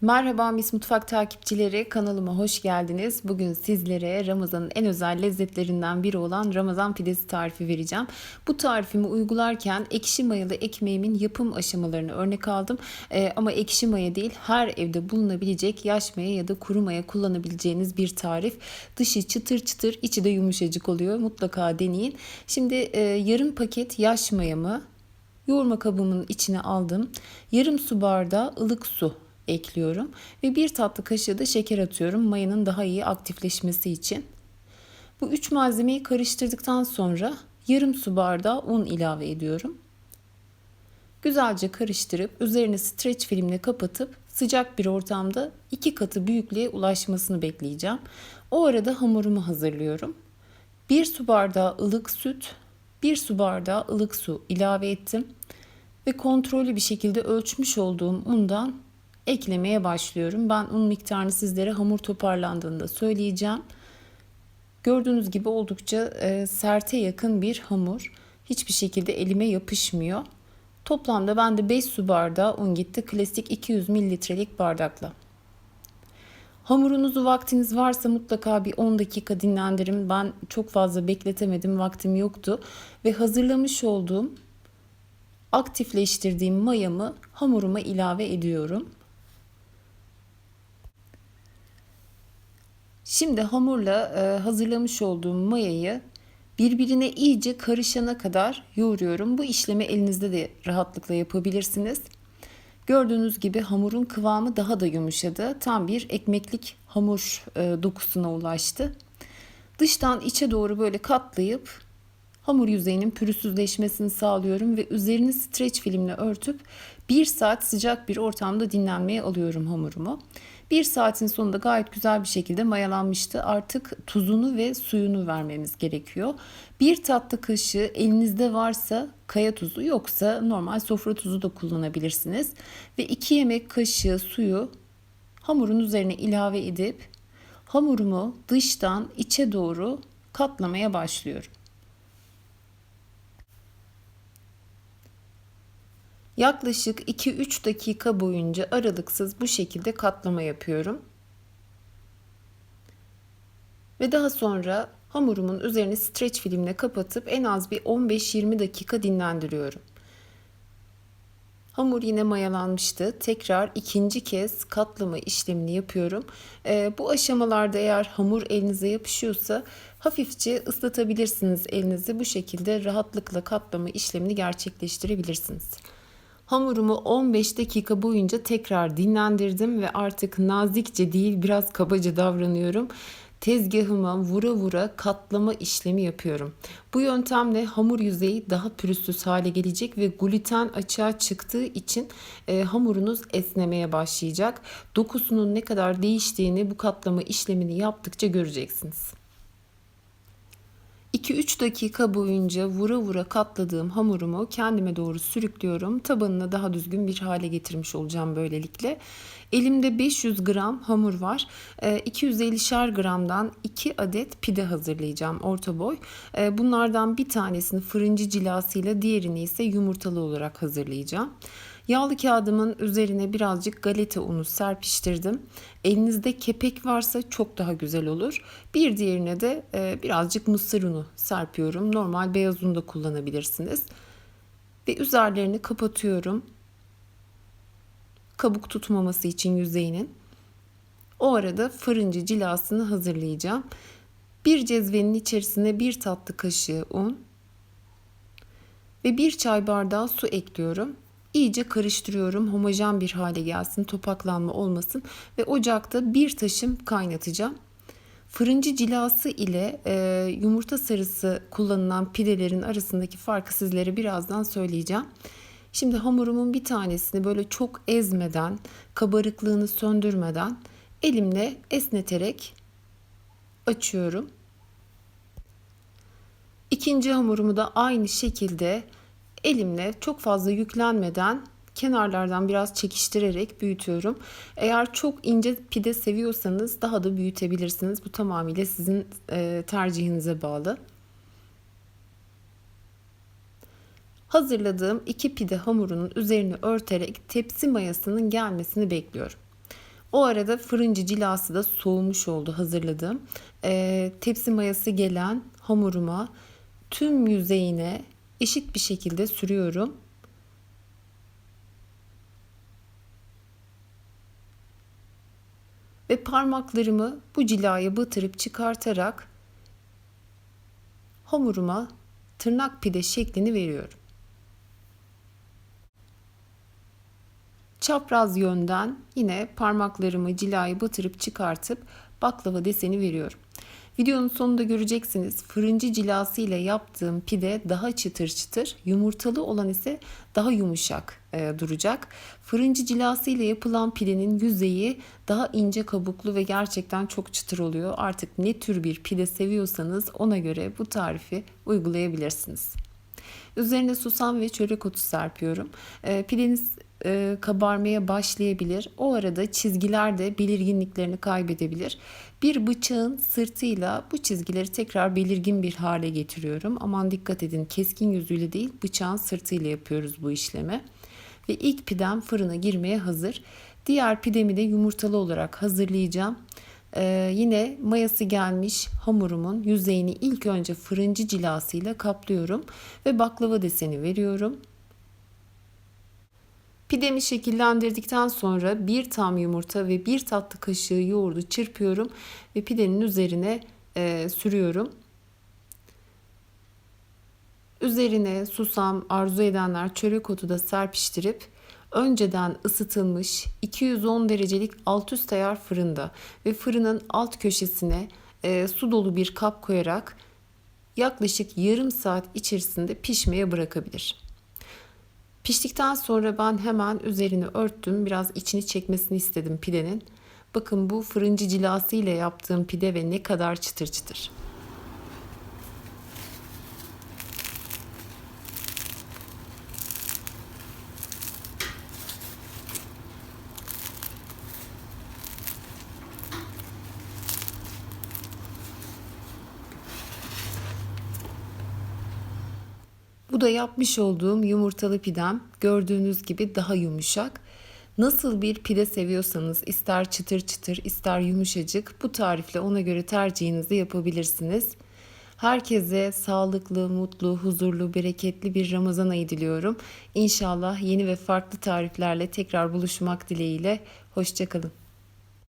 Merhaba Mis Mutfak takipçileri kanalıma hoş geldiniz. Bugün sizlere Ramazan'ın en özel lezzetlerinden biri olan Ramazan pidesi tarifi vereceğim. Bu tarifimi uygularken ekşi mayalı ekmeğimin yapım aşamalarını örnek aldım. Ee, ama ekşi maya değil her evde bulunabilecek yaş maya ya da kuru maya kullanabileceğiniz bir tarif. Dışı çıtır çıtır içi de yumuşacık oluyor. Mutlaka deneyin. Şimdi e, yarım paket yaş mayamı yoğurma kabımın içine aldım. Yarım su bardağı ılık su ekliyorum ve bir tatlı kaşığı da şeker atıyorum mayanın daha iyi aktifleşmesi için. Bu üç malzemeyi karıştırdıktan sonra yarım su bardağı un ilave ediyorum. Güzelce karıştırıp üzerine streç filmle kapatıp sıcak bir ortamda iki katı büyüklüğe ulaşmasını bekleyeceğim. O arada hamurumu hazırlıyorum. Bir su bardağı ılık süt, bir su bardağı ılık su ilave ettim ve kontrollü bir şekilde ölçmüş olduğum undan eklemeye başlıyorum. Ben un miktarını sizlere hamur toparlandığında söyleyeceğim. Gördüğünüz gibi oldukça e, serte yakın bir hamur. Hiçbir şekilde elime yapışmıyor. Toplamda bende 5 su bardağı un gitti. Klasik 200 mililitrelik bardakla. Hamurunuzu vaktiniz varsa mutlaka bir 10 dakika dinlendirin. Ben çok fazla bekletemedim. Vaktim yoktu. Ve hazırlamış olduğum aktifleştirdiğim mayamı hamuruma ilave ediyorum. Şimdi hamurla e, hazırlamış olduğum mayayı birbirine iyice karışana kadar yoğuruyorum. Bu işlemi elinizde de rahatlıkla yapabilirsiniz. Gördüğünüz gibi hamurun kıvamı daha da yumuşadı. Tam bir ekmeklik hamur e, dokusuna ulaştı. Dıştan içe doğru böyle katlayıp hamur yüzeyinin pürüzsüzleşmesini sağlıyorum ve üzerini streç filmle örtüp bir saat sıcak bir ortamda dinlenmeye alıyorum hamurumu. Bir saatin sonunda gayet güzel bir şekilde mayalanmıştı. Artık tuzunu ve suyunu vermemiz gerekiyor. Bir tatlı kaşığı elinizde varsa kaya tuzu yoksa normal sofra tuzu da kullanabilirsiniz. Ve iki yemek kaşığı suyu hamurun üzerine ilave edip hamurumu dıştan içe doğru katlamaya başlıyorum. Yaklaşık 2-3 dakika boyunca aralıksız bu şekilde katlama yapıyorum. Ve daha sonra hamurumun üzerini streç filmle kapatıp en az bir 15-20 dakika dinlendiriyorum. Hamur yine mayalanmıştı. Tekrar ikinci kez katlama işlemini yapıyorum. Ee, bu aşamalarda eğer hamur elinize yapışıyorsa hafifçe ıslatabilirsiniz elinizi. Bu şekilde rahatlıkla katlama işlemini gerçekleştirebilirsiniz. Hamurumu 15 dakika boyunca tekrar dinlendirdim ve artık nazikçe değil biraz kabaca davranıyorum. Tezgahıma vura vura katlama işlemi yapıyorum. Bu yöntemle hamur yüzeyi daha pürüzsüz hale gelecek ve gluten açığa çıktığı için e, hamurunuz esnemeye başlayacak. Dokusunun ne kadar değiştiğini bu katlama işlemini yaptıkça göreceksiniz. 2-3 dakika boyunca vura vura katladığım hamurumu kendime doğru sürüklüyorum. Tabanını daha düzgün bir hale getirmiş olacağım böylelikle. Elimde 500 gram hamur var. 250'şer ee, gramdan 2 adet pide hazırlayacağım orta boy. Ee, bunlardan bir tanesini fırıncı cilasıyla diğerini ise yumurtalı olarak hazırlayacağım. Yağlı kağıdımın üzerine birazcık galeta unu serpiştirdim. Elinizde kepek varsa çok daha güzel olur. Bir diğerine de e, birazcık mısır unu serpiyorum. Normal beyaz un da kullanabilirsiniz. Ve üzerlerini kapatıyorum. Kabuk tutmaması için yüzeyinin. O arada fırıncı cilasını hazırlayacağım. Bir cezvenin içerisine bir tatlı kaşığı un ve bir çay bardağı su ekliyorum. İyice karıştırıyorum. Homojen bir hale gelsin, topaklanma olmasın ve ocakta bir taşım kaynatacağım. Fırıncı cilası ile e, yumurta sarısı kullanılan pidelerin arasındaki farkı sizlere birazdan söyleyeceğim. Şimdi hamurumun bir tanesini böyle çok ezmeden, kabarıklığını söndürmeden elimle esneterek açıyorum. İkinci hamurumu da aynı şekilde elimle çok fazla yüklenmeden kenarlardan biraz çekiştirerek büyütüyorum. Eğer çok ince pide seviyorsanız daha da büyütebilirsiniz. Bu tamamıyla sizin e, tercihinize bağlı. Hazırladığım iki pide hamurunun üzerini örterek tepsi mayasının gelmesini bekliyorum. O arada fırıncı cilası da soğumuş oldu hazırladığım. Ee, tepsi mayası gelen hamuruma tüm yüzeyine eşit bir şekilde sürüyorum. Ve parmaklarımı bu cilaya batırıp çıkartarak hamuruma tırnak pide şeklini veriyorum. Çapraz yönden yine parmaklarımı cilaya batırıp çıkartıp baklava deseni veriyorum. Videonun sonunda göreceksiniz fırıncı cilası ile yaptığım pide daha çıtır çıtır, yumurtalı olan ise daha yumuşak e, duracak. Fırıncı cilası ile yapılan pidenin yüzeyi daha ince kabuklu ve gerçekten çok çıtır oluyor. Artık ne tür bir pide seviyorsanız ona göre bu tarifi uygulayabilirsiniz. Üzerine susam ve çörek otu serpiyorum. E, pideniz e, kabarmaya başlayabilir. O arada çizgiler de belirginliklerini kaybedebilir. Bir bıçağın sırtıyla bu çizgileri tekrar belirgin bir hale getiriyorum. Aman dikkat edin keskin yüzüyle değil bıçağın sırtıyla yapıyoruz bu işlemi. Ve ilk pidem fırına girmeye hazır. Diğer pidemi de yumurtalı olarak hazırlayacağım. Ee, yine mayası gelmiş hamurumun yüzeyini ilk önce fırıncı cilasıyla kaplıyorum ve baklava deseni veriyorum. Pidemi şekillendirdikten sonra bir tam yumurta ve bir tatlı kaşığı yoğurdu çırpıyorum ve pidenin üzerine e, sürüyorum. Üzerine susam, arzu edenler çörek otu da serpiştirip önceden ısıtılmış 210 derecelik alt üst ayar fırında ve fırının alt köşesine e, su dolu bir kap koyarak yaklaşık yarım saat içerisinde pişmeye bırakabilir. Piştikten sonra ben hemen üzerini örttüm. Biraz içini çekmesini istedim pidenin. Bakın bu fırıncı cilası ile yaptığım pide ve ne kadar çıtır çıtır. Bu da yapmış olduğum yumurtalı pidem. Gördüğünüz gibi daha yumuşak. Nasıl bir pide seviyorsanız ister çıtır çıtır ister yumuşacık bu tarifle ona göre tercihinizi yapabilirsiniz. Herkese sağlıklı, mutlu, huzurlu, bereketli bir Ramazan ayı diliyorum. İnşallah yeni ve farklı tariflerle tekrar buluşmak dileğiyle. Hoşçakalın.